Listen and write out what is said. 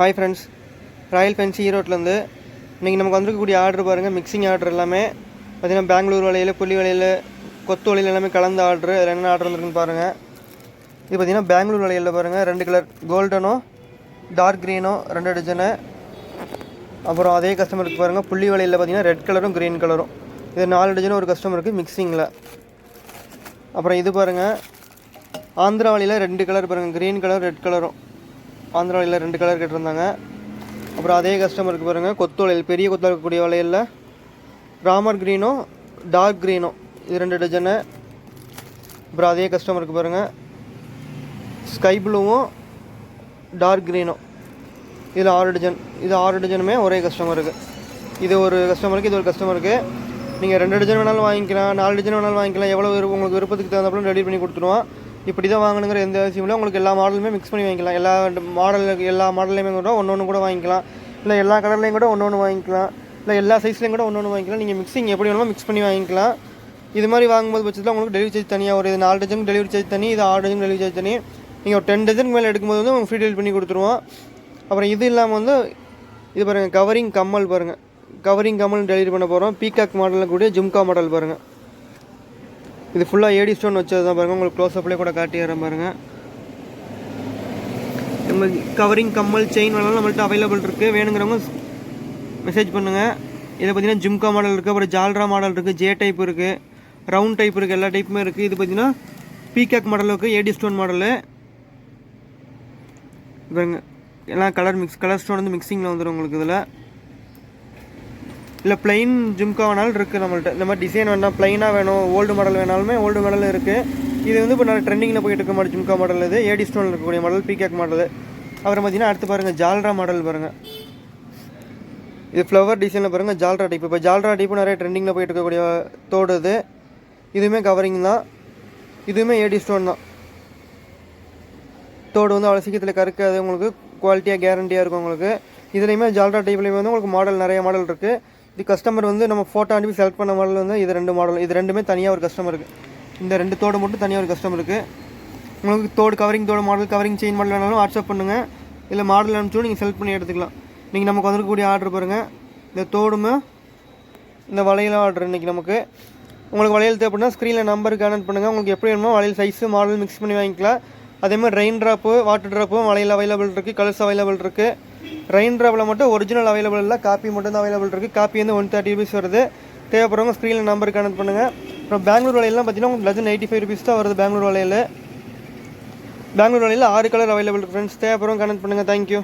Hi friends royal fancy ஈரோட்லேருந்து இன்றைக்கி நமக்கு வந்திருக்கக்கூடிய ஆர்டர் பாருங்கள் மிக்சிங் ஆர்டர் எல்லாமே. பார்த்தீங்கன்னா பெங்களூர் வலையில் புள்ளி வலையில் கொத்து வலையில் எல்லாமே கலந்த ஆர்டர் அதில் என்ன ஆர்டர் வந்துருக்குன்னு பாருங்கள் இது பார்த்தீங்கன்னா பெங்களூர் வலையில் பாருங்கள் ரெண்டு கலர் கோல்டனோ டார்க் க்ரீனோ ரெண்டு டிசைனு அப்புறம் அதே கஸ்டமருக்கு பாருங்கள் புள்ளி வலையில் பார்த்தீங்கன்னா ரெட் கலரும் க்ரீன் கலரும் இது நாலு டிசைன் ஒரு கஸ்டமருக்கு மிக்சிங்கில் அப்புறம் இது பாருங்கள் ஆந்திரா வலையில் ரெண்டு கலர் பாருங்கள் க்ரீன் கலர் ரெட் கலரும் ஆந்திரா வலையில் ரெண்டு கலர் கேட்டிருந்தாங்க. அப்புறம் அதே கஸ்டமருக்கு பாருங்கள் கொத்து வளையல் பெரிய கொத்தாக இருக்கக்கூடிய வளையலில் ராமர் க்ரீனும் டார்க் க்ரீனும் இது ரெண்டு டஜனு அப்புறம் அதே கஸ்டமருக்கு பாருங்கள் ஸ்கை ப்ளூவும் டார்க் க்ரீனும் இதில் ஆறு டஜன் இது ஆறு டஜனுமே ஒரே கஸ்டமருக்கு இது ஒரு கஸ்டமருக்கு இது ஒரு கஸ்டமருக்கு நீங்கள் ரெண்டு டஜன் வேணாலும் வாங்கிக்கலாம் நாலு டஜன் வேணாலும் வாங்கிக்கலாம் எவ்வளோ உங்களுக்கு விருப்பத்துக்கு தகுந்தாப்புல ரெடி பண்ணி கொடுத்துருவோம் இப்படி தான் வாங்கணுங்கிற எந்த அவசியம் இல்லை. உங்களுக்கு எல்லா மாடலுமே மிக்ஸ் பண்ணி வாங்கிக்கலாம். எல்லா மாடல் எல்லா மாடல்லையுமே கூட ஒன்று ஒன்று கூட வாங்கிக்கலாம். இல்லை எல்லா கலர்லேயும் கூட ஒன்று ஒன்று வாங்கிக்கலாம். இல்லை எல்லா சைஸ்லேயும் கூட ஒன்று ஒன்று வாங்கிக்கலாம். நீங்கள் மிக்ஸிங் எப்படி வேணுமோ மிக்ஸ் பண்ணி வாங்கிக்கலாம். இது மாதிரி வாங்கும்போது பட்சத்தில் உங்களுக்கு டெலிவரி சார்ஜ் தனியாக ஒரு இது நாலு டஜன் டெலிவரி சார்ஜ் தனி இது ஆறு டஜன் டெலிவரி சார்ஜ் தனி. நீங்கள் ஒரு டென் டஜன் மேலே எடுக்கும்போது வந்து உங்களுக்கு ஃப்ரீ டெலிவரி பண்ணி கொடுத்துருவோம். அப்புறம் இது இல்லாமல் வந்து இது பாருங்கள் கவரிங் கம்மல் பாருங்கள் கவரிங் கம்மல் டெலிவரி பண்ண போகிறோம் பீகாக் மாடலில் கூடிய ஜும்கா மாடல் பாருங்கள் இது ஃபுல்லாக ஏடி ஸ்டோன் வச்சது தான் பாருங்கள் உங்களுக்கு க்ளோஸ் அப்லேயே கூட காட்டிடுறேன் பாருங்கள் நம்ம கவரிங் கம்மல் செயின் வேணாலும் நம்மள்ட்ட அவைலபிள் இருக்குது வேணுங்கிறவங்க மெசேஜ் பண்ணுங்கள் இதில் பார்த்தீங்கன்னா ஜிம்கா மாடல் இருக்குது அப்புறம் ஜால்ரா மாடல் இருக்குது ஜே டைப் இருக்குது ரவுண்ட் டைப் இருக்குது எல்லா டைப்புமே இருக்குது இது பார்த்தீங்கன்னா பீகாக் மாடல் இருக்குது ஏடி ஸ்டோன் மாடலு பாருங்க. எல்லாம் கலர் மிக்ஸ் கலர் ஸ்டோன் வந்து மிக்சிங்கில் வந்துடும் உங்களுக்கு இதில். இல்லை பிளெயின் ஜிம்கா வேணாலும் இருக்குது நம்மள்ட்ட. இந்த மாதிரி டிசைன் வேணால் பிளைனாக வேணும் ஓல்டு மாடல் வேணாலுமே ஓல்டு மாடல் இருக்குது இது வந்து இப்போ நான் ட்ரெண்டிங்கில் போயிட்டு இருக்க மாதிரி ஜிம்கா மாடல் இது. ஏடி ஸ்டோனில் இருக்கக்கூடிய மாடல் பீகேக் மாடல் அப்புறம் பார்த்தீங்கன்னா அடுத்து பாருங்கள் ஜால்ரா மாடல் பாருங்கள் இது ஃப்ளவர் டிசைனில் பாருங்கள் ஜால்ரா டைப் இப்போ ஜால்ரா டைப்பு நிறைய ட்ரெண்டிங்கில் போயிட்டு இருக்கக்கூடிய தோடு இது. இதுவுமே கவரிங் தான். இதுவுமே ஏடி ஸ்டோன் தான். தோடு வந்து அவ்வளோ சீக்கிரத்தில் கறுக்காது உங்களுக்கு குவாலிட்டியாக கேரண்டியாக இருக்கும் உங்களுக்கு. இதுலேயுமே ஜால்ரா டைப்லேயுமே வந்து உங்களுக்கு மாடல் நிறைய மாடல் இருக்குது இது கஸ்டமர் வந்து நம்ம ஃபோட்டோ அனுப்பி செலக்ட் பண்ண மாடல் வந்து இது ரெண்டு மாடல் இது ரெண்டுமே தனியாக ஒரு கஸ்டமருக்கு இந்த ரெண்டு தோடு மட்டும் தனியாக ஒரு கஸ்டமருக்கு உங்களுக்கு தோடு கவரிங் தோடு மாடல் கவரிங் செயின் மாடல் வேணாலும் வாட்ஸ்அப் பண்ணுங்கள் இல்லை மாடல் அனுப்பிச்சோம் நீங்கள் செலக்ட் பண்ணி எடுத்துக்கலாம். நீங்கள் நமக்கு வந்துருக்கக்கூடிய ஆர்டர் பாருங்கள் இந்த தோடுமே இந்த வளையல் ஆர்டர் இன்றைக்கி நமக்கு. உங்களுக்கு வளையல் தேவைப்படுனா ஸ்க்ரீனில் நம்பருக்கு கனெக்ட் பண்ணுங்கள் உங்களுக்கு எப்படி வேணுமோ வளையல் சைஸு மாடல் மிக்ஸ் பண்ணி வாங்கிக்கலாம். அதே மாதிரி ரெயின் ட்ராப்பு வாட்டர் ட்ராப்பும் வளையல் அவைலபிள் இருக்குது கலர்ஸ் அவைலபிள் இருக்குது ரெயின் ட்ராவில் மட்டும் ஒரிஜினல் அவைலபிள் இல்லை காப்பி மட்டும் தான் அவைலபிள் இருக்குது காப்பி வந்து ஒன் தேர்ட்டி ருபீஸ் வருது. தேவைப்படுறவங்க ஸ்க்ரீனில் நம்பருக்கு கனெக்ட் பண்ணுங்கள் அப்புறம் பெங்களூர் வலையெல்லாம் பார்த்தீங்கன்னா உங்களுக்கு டஜன் எயிட்டி ஃபைவ் ருபீஸ் தான் வருது பெங்களூர் வலையில். பெங்களூர் வலையில் ஆறு கலர் அவைலபிள் ஃப்ரெண்ட்ஸ் தேவைப்படுறவங்க கனெக்ட் பண்ணுங்கள் தேங்க்யூ